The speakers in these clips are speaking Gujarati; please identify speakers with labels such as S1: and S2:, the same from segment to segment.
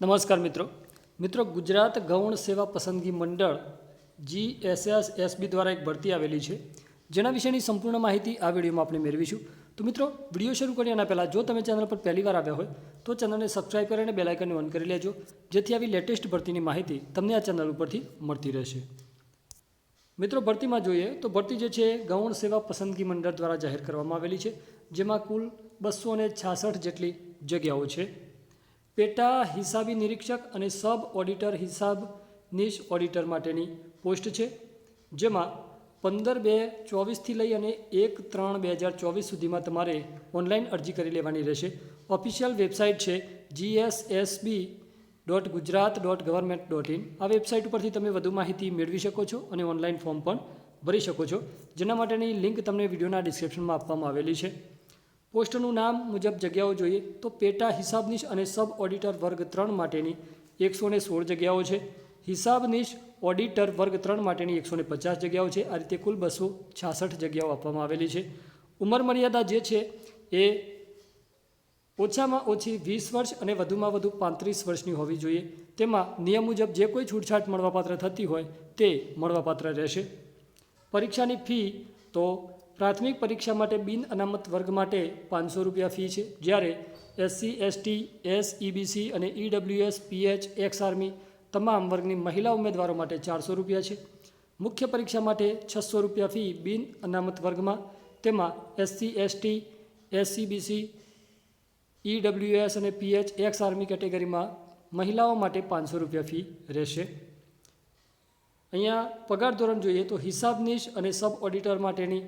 S1: નમસ્કાર મિત્રો. મિત્રો, ગુજરાત ગૌણ સેવા પસંદગી મંડળ જી એસએસ એસબી દ્વારા એક ભરતી આવેલી છે. જેના વિશેની સંપૂર્ણ માહિતી આ વિડીયોમાં આપણે મેળવીશું. તો મિત્રો, વીડિયો શરૂ કરીએ એના પહેલાં, જો તમે ચેનલ પર પહેલીવાર આવ્યા હોય, તો ચેનલને સબસ્ક્રાઈબ કરીને બેલાઇકનને ઓન કરી લેજો. જેથી આવી લેટેસ્ટ ભરતીની માહિતી તમને આ ચેનલ ઉપરથી મળતી રહેશે. મિત્રો, ભરતીમાં જોઈએ તો ભરતી જે છે, ગૌણ સેવા પસંદગી મંડળ દ્વારા જાહેર કરવામાં આવેલી છે. જેમાં કુલ બસો ને છાસઠ જેટલી જગ્યાઓ છે. પેટા હિસાબી નિરીક્ષક અને સબ ઓડિટર હિસાબ નિશ ઓડિટર માટેની પોસ્ટ છે, જેમાં પંદર બે ચોવીસથી લઈ અને એક ત્રણ બે હજાર ચોવીસ સુધીમાં તમારે ઓનલાઈન અરજી કરી લેવાની રહેશે. ઓફિશિયલ વેબસાઇટ છે GSSB dot Gujarat dot government dot in આ વેબસાઇટ ઉપરથી તમે વધુ માહિતી મેળવી શકો છો અને ઓનલાઈન ફોર્મ પણ ભરી શકો છો. જેના માટેની લિંક તમને વિડીયોના ડિસ્ક્રિપ્શનમાં આપવામાં આવેલી છે. પોસ્ટનું નામ મુજબ જગ્યાઓ જોઈએ તો પેટા હિસાબનીશ અને સબ ઓડિટર વર્ગ ત્રણ માટેની એકસો ને સોળ જગ્યાઓ છે. હિસાબનીશ ઓડિટર વર્ગ ત્રણ માટેની એકસો ને પચાસ જગ્યાઓ છે. આ રીતે કુલ બસો છાસઠ જગ્યાઓ આપવામાં આવેલી છે. ઉંમર મર્યાદા જે છે એ ઓછામાં ઓછી વીસ વર્ષ અને વધુમાં વધુ પાંત્રીસ વર્ષની હોવી જોઈએ. તેમાં નિયમ મુજબ જે કોઈ છૂટછાટ મળવાપાત્ર થતી હોય તે મળવાપાત્ર રહેશે. પરીક્ષાની ફી તો પ્રાથમિક પરીક્ષા માટે બિન અનામત વર્ગ માટે પાંચસો રૂપિયા ફી છે. જ્યારે એસસી, એસટી, એસ, ઈબીસી અને ઈડબ્લ્યુએસ, પીએચ, એક્સ આર્મી તમામ વર્ગની મહિલા ઉમેદવારો માટે ચારસો રૂપિયા છે. મુખ્ય પરીક્ષા માટે છસો રૂપિયા ફી બિન અનામત વર્ગમાં. તેમાં એસસી, એસટી, એસસીબીસી, ઈડબ્લ્યુએસ અને પીએચ, એક્સ આર્મી કેટેગરીમાં મહિલાઓ માટે પાંચસો રૂપિયા ફી રહેશે. અહીંયા પગાર ધોરણ જોઈએ તો હિસાબનીશ અને સબ ઓડિટર માટેની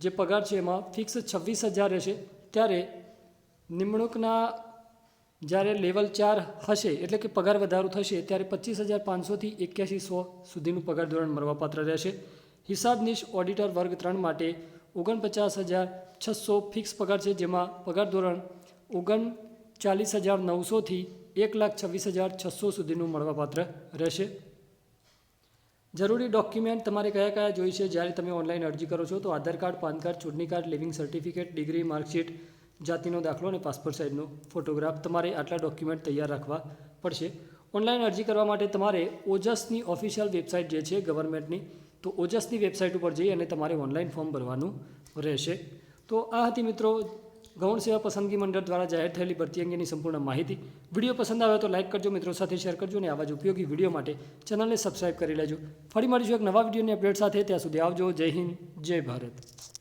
S1: જે પગાર છે એમાં ફિક્સ છવ્વીસ હજાર રહેશે. ત્યારે નિમણૂકના જ્યારે લેવલ ચાર હશે, એટલે કે પગાર વધારો થશે, ત્યારે પચીસ હજાર પાંચસોથી એક્યાસી સો સુધીનું પગાર ધોરણ મળવાપાત્ર રહેશે. હિસાબનીશ ઓડિટર વર્ગ ત્રણ માટે ઓગણપચાસ હજાર છસો ફિક્સ પગાર છે, જેમાં પગાર ધોરણ ઓગણ ચાલીસ હજાર નવસોથી એક લાખ છવ્વીસ હજાર છસો સુધીનું મળવાપાત્ર રહેશે. જરૂરી ડોક્યુમેન્ટ તમારે કયા કયા જોઈશે? જ્યારે તમે ઓનલાઈન અરજી કરો છો, તો આધાર કાર્ડ, પાન કાર્ડ, ચૂંટણી card living certificate degree marksheet જાતિનો દાખલો અને પાસપોર્ટ સાઇઝનો ફોટોગ્રાફ તમારે આટલા ડોક્યુમેન્ટ તૈયાર રાખવા પડશે. ઓનલાઈન અરજી કરવા માટે તમારે ઓજસની ઓફિશિયલ વેબસાઇટ જે છે ગવર્મેન્ટની તો ઓજસની વેબસાઇટ ઉપર જઈ અને તમારે ઓનલાઈન ફોર્મ ભરવાનું રહેશે. તો આ હતી મિત્રો ગૌણ સેવા પસંદગી મંડળ દ્વારા જાહેર થયેલી ભરતી અંગેની સંપૂર્ણ માહિતી. વીડિયો પસંદ આવે તો લાઇક કરજો, મિત્રો, સાથે શેર કરજો અને આવા જ ઉપયોગી વીડિયો માટે ચેનલને સબસ્ક્રાઇબ કરી લેજો. ફરી મળીશું એક નવા વિડીયોની અપડેટ સાથે. ત્યાં સુધી આવજો. જય હિન્દ, જય ભારત.